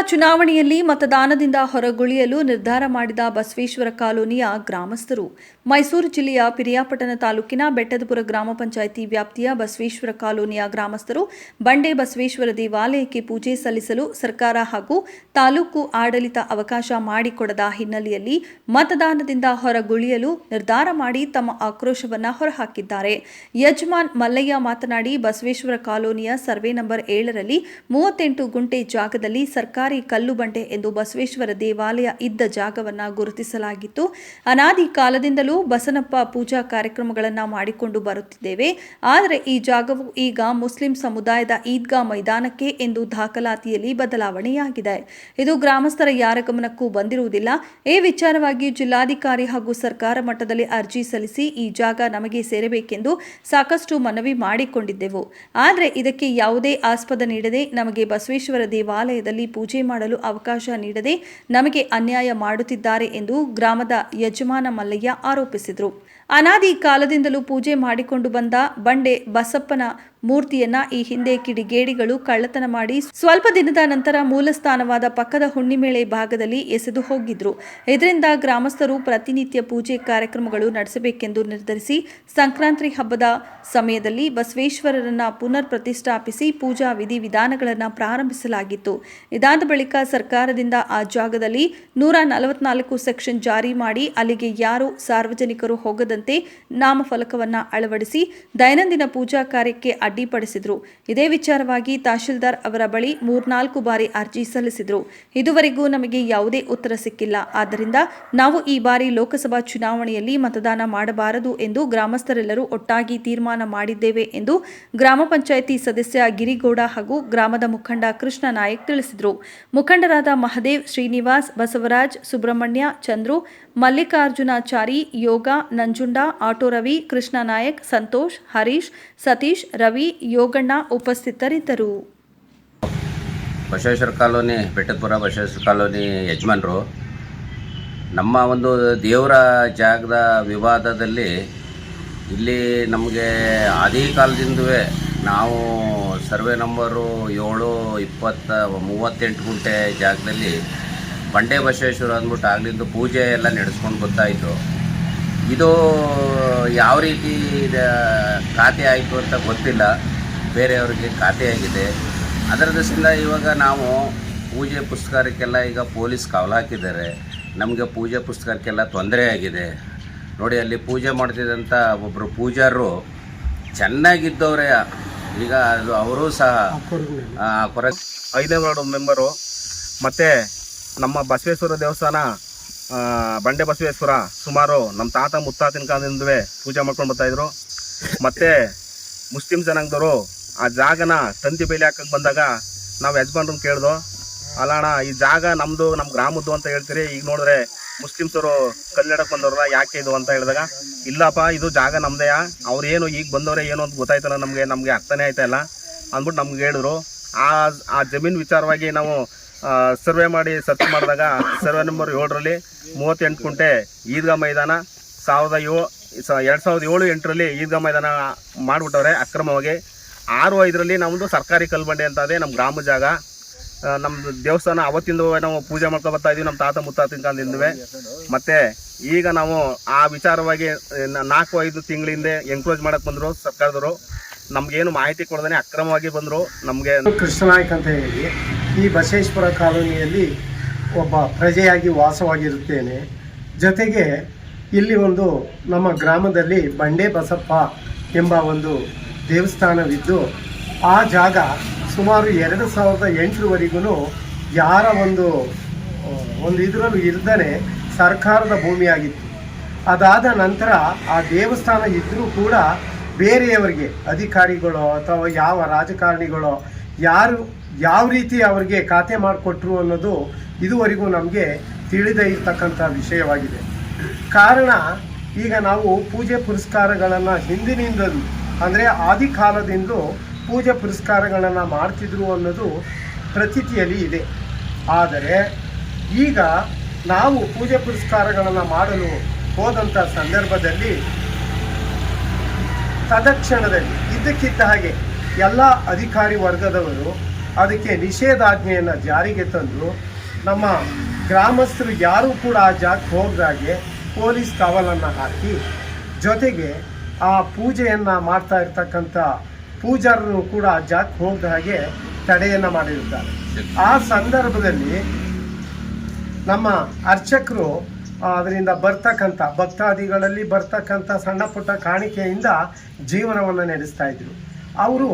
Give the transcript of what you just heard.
ಚುನಾವಣೆಯಲ್ಲಿ ಮತದಾನದಿಂದ ಹೊರಗುಳಿಯಲು ನಿರ್ಧಾರ ಮಾಡಿದ ಬಸವೇಶ್ವರ ಕಾಲೋನಿಯ ಗ್ರಾಮಸ್ಥರು. ಮೈಸೂರು ಜಿಲ್ಲೆಯ ಪಿರಿಯಾಪಟ್ಟಣ ತಾಲೂಕಿನ ಬೆಟ್ಟದಪುರ ಗ್ರಾಮ ಪಂಚಾಯಿತಿ ವ್ಯಾಪ್ತಿಯ ಬಸವೇಶ್ವರ ಕಾಲೋನಿಯ ಗ್ರಾಮಸ್ಥರು ಬಂಡೆ ಬಸವೇಶ್ವರ ದೇವಾಲಯಕ್ಕೆ ಪೂಜೆ ಸಲ್ಲಿಸಲು ಸರ್ಕಾರ ಹಾಗೂ ತಾಲೂಕು ಆಡಳಿತ ಅವಕಾಶ ಮಾಡಿಕೊಡದ ಹಿನ್ನೆಲೆಯಲ್ಲಿ ಮತದಾನದಿಂದ ಹೊರಗುಳಿಯಲು ನಿರ್ಧಾರ ಮಾಡಿ ತಮ್ಮ ಆಕ್ರೋಶವನ್ನು ಹೊರಹಾಕಿದ್ದಾರೆ. ಯಜಮಾನ್ ಮಲ್ಲಯ್ಯ ಮಾತನಾಡಿ, ಬಸವೇಶ್ವರ ಕಾಲೋನಿಯ ಸರ್ವೆ ನಂಬರ್ ಏಳರಲ್ಲಿ ಮೂವತ್ತೆಂಟು ಗುಂಟೆ ಜಾಗದಲ್ಲಿ ಸರ್ಕಾರಿ ಕಲ್ಲು ಬಂಡೆ ಎಂದು ಬಸವೇಶ್ವರ ದೇವಾಲಯ ಇದ್ದ ಜಾಗವನ್ನು ಗುರುತಿಸಲಾಗಿತ್ತು. ಅನಾದಿ ಕಾಲದಿಂದಲೂ ಬಸನಪ್ಪ ಪೂಜಾ ಕಾರ್ಯಕ್ರಮಗಳನ್ನು ಮಾಡಿಕೊಂಡು ಬರುತ್ತಿದ್ದೇವೆ. ಆದರೆ ಈ ಜಾಗವು ಈಗ ಮುಸ್ಲಿಂ ಸಮುದಾಯದ ಈದ್ಗಾ ಮೈದಾನಕ್ಕೆ ಎಂದು ದಾಖಲಾತಿಯಲ್ಲಿ ಬದಲಾವಣೆಯಾಗಿದೆ. ಇದು ಗ್ರಾಮಸ್ಥರ ಯಾರ ಗಮನಕ್ಕೂ ಬಂದಿರುವುದಿಲ್ಲ. ಈ ವಿಚಾರವಾಗಿ ಜಿಲ್ಲಾಧಿಕಾರಿ ಹಾಗೂ ಸರ್ಕಾರ ಮಟ್ಟದಲ್ಲಿ ಅರ್ಜಿ ಸಲ್ಲಿಸಿ ಈ ಜಾಗ ನಮಗೆ ಸೇರಬೇಕೆಂದು ಸಾಕಷ್ಟು ಮನವಿ ಮಾಡಿಕೊಂಡಿದ್ದೆವು. ಆದರೆ ಇದಕ್ಕೆ ಯಾವುದೇ ಆಸ್ಪದ ನೀಡದೆ ನಮಗೆ ಬಸವೇಶ್ವರ ದೇವಾಲಯದಲ್ಲಿ ಪೂಜೆ ಮಾಡಲು ಅವಕಾಶ ನೀಡದೆ ನಮಗೆ ಅನ್ಯಾಯ ಮಾಡುತ್ತಿದ್ದಾರೆ ಎಂದು ಗ್ರಾಮದ ಯಜಮಾನ ಮಲ್ಲಯ್ಯ ಆರೋಪಿಸಿದರು. ಅನಾದಿ ಕಾಲದಿಂದಲೂ ಪೂಜೆ ಮಾಡಿಕೊಂಡು ಬಂದ ಬಂಡೆ ಬಸಪ್ಪನ ಮೂರ್ತಿಯನ್ನ ಈ ಹಿಂದೆ ಕಿಡಿಗೇಡಿಗಳು ಕಳ್ಳತನ ಮಾಡಿ ಸ್ವಲ್ಪ ದಿನದ ನಂತರ ಮೂಲ ಸ್ಥಾನವಾದ ಪಕ್ಕದ ಹುಣ್ಣಿಮೇಳೆ ಭಾಗದಲ್ಲಿ ಎಸೆದು ಹೋಗಿದ್ರು. ಇದರಿಂದ ಗ್ರಾಮಸ್ಥರು ಪ್ರತಿನಿತ್ಯ ಪೂಜೆ ಕಾರ್ಯಕ್ರಮಗಳು ನಡೆಸಬೇಕೆಂದು ನಿರ್ಧರಿಸಿ ಸಂಕ್ರಾಂತಿ ಹಬ್ಬದ ಸಮಯದಲ್ಲಿ ಬಸವೇಶ್ವರರನ್ನ ಪುನರ್ ಪ್ರತಿಷ್ಠಾಪಿಸಿ ಪೂಜಾ ವಿಧಿವಿಧಾನಗಳನ್ನು ಪ್ರಾರಂಭಿಸಲಾಗಿತ್ತು. ಇದಾದ ಬಳಿಕ ಸರ್ಕಾರದಿಂದ ಆ ಜಾಗದಲ್ಲಿ ನೂರ ನಲವತ್ನಾಲ್ಕು ಸೆಕ್ಷನ್ ಜಾರಿ ಮಾಡಿ ಅಲ್ಲಿಗೆ ಯಾರು ಸಾರ್ವಜನಿಕರು ಹೋಗದಂತೆ ನಾಮಫಲಕವನ್ನ ಅಳವಡಿಸಿ ದೈನಂದಿನ ಪೂಜಾ ಕಾರ್ಯಕ್ಕೆ ಅಡ್ಡಿಪಡಿಸಿದ್ರು. ಇದೇ ವಿಚಾರವಾಗಿ ತಹಶೀಲ್ದಾರ್ ಅವರ ಬಳಿ ಮೂರ್ನಾಲ್ಕು ಬಾರಿ ಅರ್ಜಿ ಸಲ್ಲಿಸಿದ್ರು. ಇದುವರೆಗೂ ನಮಗೆ ಯಾವುದೇ ಉತ್ತರ ಸಿಕ್ಕಿಲ್ಲ. ಆದ್ದರಿಂದ ನಾವು ಈ ಬಾರಿ ಲೋಕಸಭಾ ಚುನಾವಣೆಯಲ್ಲಿ ಮತದಾನ ಮಾಡಬಾರದು ಎಂದು ಗ್ರಾಮಸ್ಥರೆಲ್ಲರೂ ಒಟ್ಟಾಗಿ ತೀರ್ಮಾನ ಮಾಡಿದ್ದೇವೆ ಎಂದು ಗ್ರಾಮ ಪಂಚಾಯಿತಿ ಸದಸ್ಯ ಗಿರಿಗೌಡ ಹಾಗೂ ಗ್ರಾಮದ ಮುಖಂಡ ಕೃಷ್ಣ ನಾಯಕ್ ತಿಳಿಸಿದರು. ಮುಖಂಡರಾದ ಮಹದೇವ್ ಶ್ರೀನಿವಾಸ್, ಬಸವರಾಜ್, ಸುಬ್ರಹ್ಮಣ್ಯ, ಚಂದ್ರು ಮಲ್ಲಿಕಾರ್ಜುನಾಚಾರಿ, ಯೋಗ, ನಂಜುಂಡ ಆಟೋ ರವಿ ಕೃಷ್ಣ ನಾಯಕ್, ಸಂತೋಷ್, ಹರೀಶ್, ಸತೀಶ್, ರವಿ, ಯೋಗಣ್ಣ ಉಪಸ್ಥಿತರಿದ್ದರು. ಬಸವೇಶ್ವರ ಕಾಲೋನಿ ಬೆಟ್ಟದಪುರ ಬಸವೇಶ್ವರ ಕಾಲೋನಿ ಯಜಮಾನರು, ನಮ್ಮ ಒಂದು ದೇವರ ಜಾಗದ ವಿವಾದದಲ್ಲಿ ಇಲ್ಲಿ ನಮಗೆ ಆದಿ ಕಾಲದಿಂದವೇ ನಾವು ಸರ್ವೆ ನಂಬರು ಏಳು, ಇಪ್ಪತ್ತ, ಮೂವತ್ತೆಂಟು ಗುಂಟೆ ಜಾಗದಲ್ಲಿ ಬಂಡೆ ಬಸವೇಶ್ವರ ಅಂದ್ಬಿಟ್ಟು ಆಗ್ಲಿಂದ ಪೂಜೆ ಎಲ್ಲ ನಡೆಸ್ಕೊಂಡು ಗೊತ್ತಾಯಿತು ಇದು ಯಾವ ರೀತಿ ಇದು ಖಾತೆ ಆಯಿತು ಅಂತ ಗೊತ್ತಿಲ್ಲ. ಬೇರೆಯವ್ರಿಗೆ ಖಾತೆ ಆಗಿದೆ. ಅದರ ದೃಷ್ಟಿಯಿಂದ ಇವಾಗ ನಾವು ಪೂಜೆ ಪುಸ್ತಕಕ್ಕೆಲ್ಲ ಈಗ ಪೊಲೀಸ್ ಕಾವಲು ಹಾಕಿದ್ದಾರೆ. ನಮಗೆ ಪೂಜೆ ಪುಸ್ತಕಕ್ಕೆಲ್ಲ ತೊಂದರೆ ಆಗಿದೆ. ನೋಡಿ ಅಲ್ಲಿ ಪೂಜೆ ಮಾಡ್ತಿದ್ದಂಥ ಒಬ್ಬರು ಪೂಜಾರರು ಚೆನ್ನಾಗಿದ್ದವರೇ. ಈಗ ಅದು ಅವರು ಸಹ ಆ, ಕೊರ ಐದೇ ವಾರ್ಡ್ ಮೆಂಬರು ಮತ್ತು ನಮ್ಮ ಬಸವೇಶ್ವರ ದೇವಸ್ಥಾನ ಬಂಡೆ ಬಸವೇಶ್ವರ, ಸುಮಾರು ನಮ್ಮ ತಾತ ಮುತ್ತಾತಿನ ಕಾಲದಿಂದವೇ ಪೂಜೆ ಮಾಡ್ಕೊಂಡು ಬರ್ತಾಯಿದ್ರು ಮತ್ತು ಮುಸ್ಲಿಂ ಜನಾಂಗದವರು ಆ ಜಾಗನ ತಂತಿ ಬೇಲಿ ಹಾಕಕ್ಕೆ ಬಂದಾಗ ನಾವು ಯಜಮಾನ್ರನ್ನ ಕೇಳ್ದು, ಅಲ್ಲಣ್ಣ, ಈ ಜಾಗ ನಮ್ಮದು ನಮ್ಮ ಗ್ರಾಮದ್ದು ಅಂತ ಹೇಳ್ತೀರಿ. ಈಗ ನೋಡಿದ್ರೆ ಮುಸ್ಲಿಮ್ಸರು ಕಲ್ಲಿಡಕ್ಕೆ ಬಂದವ್ರ ಯಾಕೆ ಇದು? ಅಂತ ಹೇಳಿದಾಗ, ಇಲ್ಲಪ್ಪ, ಇದು ಜಾಗ ನಮ್ಮದೇ ಅವ್ರು ಏನು ಈಗ ಬಂದವರೇ ಏನು ಅಂತ ಗೊತ್ತಾಯ್ತಲ್ಲ ನಮಗೆ ನಮಗೆ ಅರ್ಥನೇ ಆಯ್ತಾ ಇಲ್ಲ. ಅಂದ್ಬಿಟ್ಟು ನಮ್ಗೆ ಹೇಳಿದ್ರು. ಆ ಆ ಜಮೀನು ವಿಚಾರವಾಗಿ ನಾವು ಸರ್ವೆ ಮಾಡಿ ಸರ್ಚ್ ಮಾಡಿದಾಗ ಸರ್ವೆ ನಂಬರ್ ಏಳರಲ್ಲಿ ಮೂವತ್ತೆಂಟು ಕುಂಟೆ ಈದ್ಗಾ ಮೈದಾನ, ಸಾವಿರದ ಏಳು ಎರಡು ಸಾವಿರದ ಏಳು ಎಂಟರಲ್ಲಿ ಈದ್ಗಾ ಮೈದಾನ ಮಾಡಿಬಿಟ್ಟವ್ರೆ ಅಕ್ರಮವಾಗಿ. ಆರು ಐದರಲ್ಲಿ ನಮ್ಮದು ಸರ್ಕಾರಿ ಕಲ್ಬಂಡೆ ಅಂತ ಅದೇ ನಮ್ಮ ಗ್ರಾಮ ಜಾಗ. ನಮ್ಮದು ನಮ್ಮ ದೇವಸ್ಥಾನ ಅವತ್ತಿಂದ ನಾವು ಪೂಜೆ ಮಾಡ್ಕೊಂಡು ಬರ್ತಾ ಇದೀವಿ ನಮ್ಮ ತಾತ ಮುತ್ತಾತಿನ ಕಾಲದಿಂದವೇ ಮತ್ತು ಈಗ ನಾವು ಆ ವಿಚಾರವಾಗಿ ನಾಲ್ಕು ಐದು ತಿಂಗಳಿಂದ ಎನ್ಕ್ಲೋಸ್ ಮಾಡೋಕ್ಕೆ ಬಂದರು ಸರ್ಕಾರದವರು. ನಮ್ಗೇನು ಮಾಹಿತಿ ಕೊಡದೇ ಅಕ್ರಮವಾಗಿ ಬಂದರು, ನಮಗೆ ಕೃಷ್ಣನಾಯ್ಕ ಅಂತ ಹೇಳಿ ಈ ಬಸವೇಶ್ವರ ಕಾಲೋನಿಯಲ್ಲಿ ಒಬ್ಬ ಪ್ರಜೆಯಾಗಿ ವಾಸವಾಗಿರುತ್ತೇನೆ. ಜೊತೆಗೆ ಇಲ್ಲಿ ಒಂದು ನಮ್ಮ ಗ್ರಾಮದಲ್ಲಿ ಬಂಡೆ ಬಸಪ್ಪ ಎಂಬ ಒಂದು ದೇವಸ್ಥಾನವಿದ್ದು, ಆ ಜಾಗ ಸುಮಾರು ಎರಡು ಸಾವಿರದ ಎಂಟರವರೆಗೂ ಯಾರ ಒಂದು ಒಂದು ಇದರಲ್ಲೂ ಇರ್ದೇ ಸರ್ಕಾರದ ಭೂಮಿಯಾಗಿತ್ತು. ಅದಾದ ನಂತರ ಆ ದೇವಸ್ಥಾನ ಇದ್ದರೂ ಕೂಡ ಬೇರೆಯವರಿಗೆ ಅಧಿಕಾರಿಗಳು ಅಥವಾ ಯಾವ ರಾಜಕಾರಣಿಗಳು ಯಾರು ಯಾವ ರೀತಿ ಅವರಿಗೆ ಖಾತೆ ಮಾಡಿಕೊಟ್ರು ಅನ್ನೋದು ಇದುವರೆಗೂ ನಮಗೆ ತಿಳಿದೇ ಇರ್ತಕ್ಕಂಥ ವಿಷಯವಾಗಿದೆ. ಕಾರಣ ಈಗ ನಾವು ಪೂಜೆ ಪುರಸ್ಕಾರಗಳನ್ನು ಹಿಂದಿನಿಂದಲೂ ಅಂದರೆ ಆದಿ ಕಾಲದಿಂದಲೂ ಪೂಜೆ ಪುರಸ್ಕಾರಗಳನ್ನು ಮಾಡ್ತಿದ್ರು ಅನ್ನೋದು ಪ್ರತೀತಿಯಲ್ಲಿ ಇದೆ. ಆದರೆ ಈಗ ನಾವು ಪೂಜೆ ಪುರಸ್ಕಾರಗಳನ್ನು ಮಾಡಲು ಹೋದಂಥ ಸಂದರ್ಭದಲ್ಲಿ ತದಕ್ಷಣದಲ್ಲಿ ಇದ್ದಕ್ಕಿದ್ದ ಹಾಗೆ ಎಲ್ಲ ಅಧಿಕಾರಿ ವರ್ಗದವರು ಅದಕ್ಕೆ ನಿಷೇಧಾಜ್ಞೆಯನ್ನು ಜಾರಿಗೆ ತಂದು ನಮ್ಮ ಗ್ರಾಮಸ್ಥರು ಯಾರೂ ಕೂಡ ಆ ಜಾಗಕ್ಕೆ ಹೋಗ್ದಾಗೆ ಪೊಲೀಸ್ ಕಾವಲನ್ನು ಹಾಕಿ ಜೊತೆಗೆ ಆ ಪೂಜೆಯನ್ನು ಮಾಡ್ತಾ ಇರ್ತಕ್ಕಂಥ ಪೂಜಾರರು ಕೂಡ ಆ ಜಾಗಕ್ಕೆ ಹೋಗದ ಹಾಗೆ ತಡೆಯನ್ನು ಮಾಡಿರುತ್ತಾರೆ. ಆ ಸಂದರ್ಭದಲ್ಲಿ ನಮ್ಮ ಅರ್ಚಕರು ಅದರಿಂದ ಬರ್ತಕ್ಕಂಥ ಭಕ್ತಾದಿಗಳಲ್ಲಿ ಬರ್ತಕ್ಕಂಥ ಸಣ್ಣ ಪುಟ್ಟ ಕಾಣಿಕೆಯಿಂದ ಜೀವನವನ್ನು ನಡೆಸ್ತಾ ಇದ್ರು. ಅವರು